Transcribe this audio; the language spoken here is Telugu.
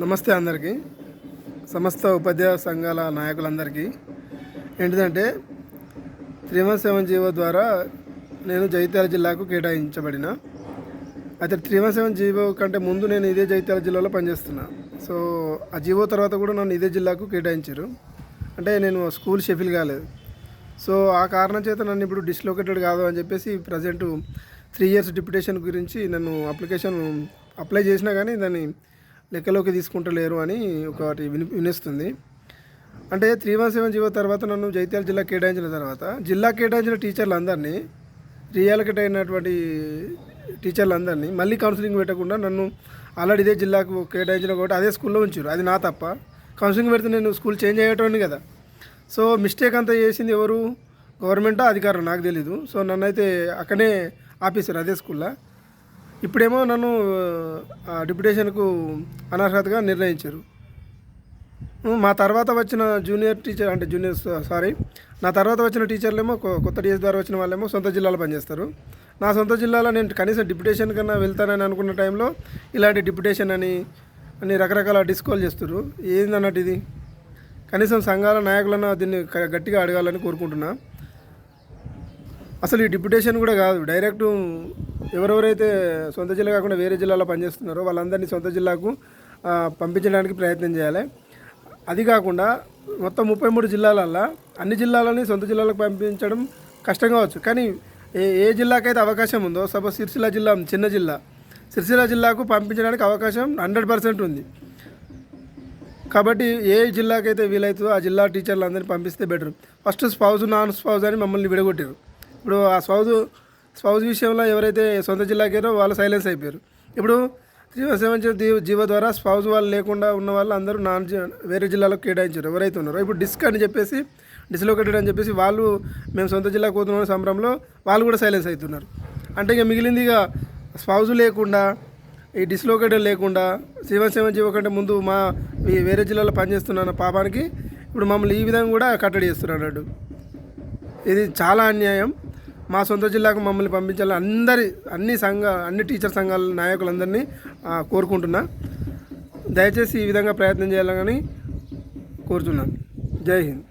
నమస్తే అందరికీ. సమస్త ఉపాధ్యాయ సంఘాల నాయకులందరికీ. ఏంటిదంటే త్రీ వన్ సెవెన్ జీవో ద్వారా నేను జైత్యాల జిల్లాకు కేటాయించబడిన. అయితే త్రీ వన్ సెవెన్ జీవో కంటే ముందు నేను ఇదే జైత్యాల జిల్లాలో పనిచేస్తున్నా. సో ఆ జీవో తర్వాత కూడా నన్ను ఇదే జిల్లాకు కేటాయించారు. అంటే నేను స్కూల్ షెఫిల్ కాలేదు. సో ఆ కారణం చేత నన్ను ఇప్పుడు డిస్లోకేటెడ్ కాదు అని చెప్పేసి ప్రజెంట్ త్రీ ఇయర్స్ డిప్యుటేషన్ గురించి నన్ను అప్లికేషన్ అప్లై చేసినా కానీ దాన్ని లెక్కలోకి తీసుకుంటలేరు అని ఒకటి విని వినిస్తుంది. అంటే త్రీ వన్ సెవెన్ జీవో తర్వాత నన్ను జైత్యాల జిల్లా కేటాయించిన తర్వాత జిల్లా కేటాయించిన టీచర్లు అందరినీ అయినటువంటి టీచర్లందరినీ మళ్ళీ కౌన్సిలింగ్ పెట్టకుండా నన్ను ఆల్రెడీ ఇదే జిల్లాకు కేటాయించిన కాబట్టి అదే స్కూల్లో ఉంచారు అది నా తప్ప. కౌన్సిలింగ్ పెడితే నేను స్కూల్ చేంజ్ అయ్యేటోని కదా. సో మిస్టేక్ అంతా చేసింది ఎవరు? గవర్నమెంటా? అధికారులు నాకు తెలీదు. సో నన్ను అయితే అక్కడే ఆపేశారు అదే స్కూల్లో. ఇప్పుడేమో నన్ను డిప్యుటేషన్కు అనర్హతగా నిర్ణయించారు. మా తర్వాత వచ్చిన జూనియర్ టీచర్ అంటే జూనియర్ సారీ నా తర్వాత వచ్చిన టీచర్లేమో కొత్త టీచర్ ద్వారా వచ్చిన వాళ్ళేమో సొంత జిల్లాలో పనిచేస్తారు. నా సొంత జిల్లాలో నేను కనీసం డిప్యుటేషన్ కన్నా వెళ్తానని అనుకున్న టైంలో ఇలాంటి డిప్యుటేషన్ అని అని రకరకాల డిస్కోల్ చేస్తారు ఏందన్నట్టు ఇది? కనీసం సంఘాల నాయకులను దీన్ని గట్టిగా అడగాలని కోరుకుంటున్నా. అసలు ఈ డిప్యుటేషన్ కూడా కాదు డైరెక్ట్ ఎవరెవరైతే సొంత జిల్లా కాకుండా వేరే జిల్లాలో పనిచేస్తున్నారో వాళ్ళందరినీ సొంత జిల్లాకు పంపించడానికి ప్రయత్నం చేయాలి. అది కాకుండా మొత్తం ముప్పై మూడు జిల్లాలల్లో అన్ని జిల్లాలని సొంత జిల్లాలకు పంపించడం కష్టం కావచ్చు. కానీ ఏ ఏ జిల్లాకైతే అవకాశం ఉందో సపోజ్ సిరిసిల్ల జిల్లా చిన్న జిల్లా సిరిసిల్ల జిల్లాకు పంపించడానికి అవకాశం హండ్రెడ్ పర్సెంట్ ఉంది. కాబట్టి ఏ జిల్లాకైతే వీలైతుందో ఆ జిల్లా టీచర్లు అందరినీ పంపిస్తే better. First spouse non spouse అని మమ్మల్ని విడగొట్టారు. ఇప్పుడు ఆ స్పౌజ్ స్పౌజ్ విషయంలో ఎవరైతే సొంత జిల్లాకేరో వాళ్ళు సైలెన్స్ అయిపోయారు. ఇప్పుడు జీవ సెవెన్ జీవో ద్వారా స్పౌజ్ వాళ్ళు లేకుండా ఉన్న వాళ్ళు అందరూ నాన్ వేరే జిల్లాలో కేటాయించారు. ఎవరైతే ఉన్నారో ఇప్పుడు డిస్క్ అని చెప్పేసి డిస్లోకేటెడ్ అని చెప్పేసి వాళ్ళు మేము సొంత జిల్లా పోతున్న సంబరంలో వాళ్ళు కూడా సైలెన్స్ అవుతున్నారు. అంటే ఇక మిగిలింది ఇక స్పౌజ్ లేకుండా ఈ డిస్లోకేటెడ్ లేకుండా సెవెన్ సెవెన్ జీవో కంటే ముందు మా ఈ వేరే జిల్లాలో పనిచేస్తున్న పాపానికి ఇప్పుడు మమ్మల్ని ఈ విధంగా కూడా కట్టడి చేస్తున్నారు అన్నట్టు. ఇది చాలా అన్యాయం. మా సొంత జిల్లాకు మమ్మల్ని పంపించాలని అందరి అన్ని సంఘ అన్ని టీచర్ సంఘాల నాయకులందరినీ కోరుకుంటున్నా. దయచేసి ఈ విధంగా ప్రయత్నం చేయాలని కోరుతున్నాను. జై హింద్.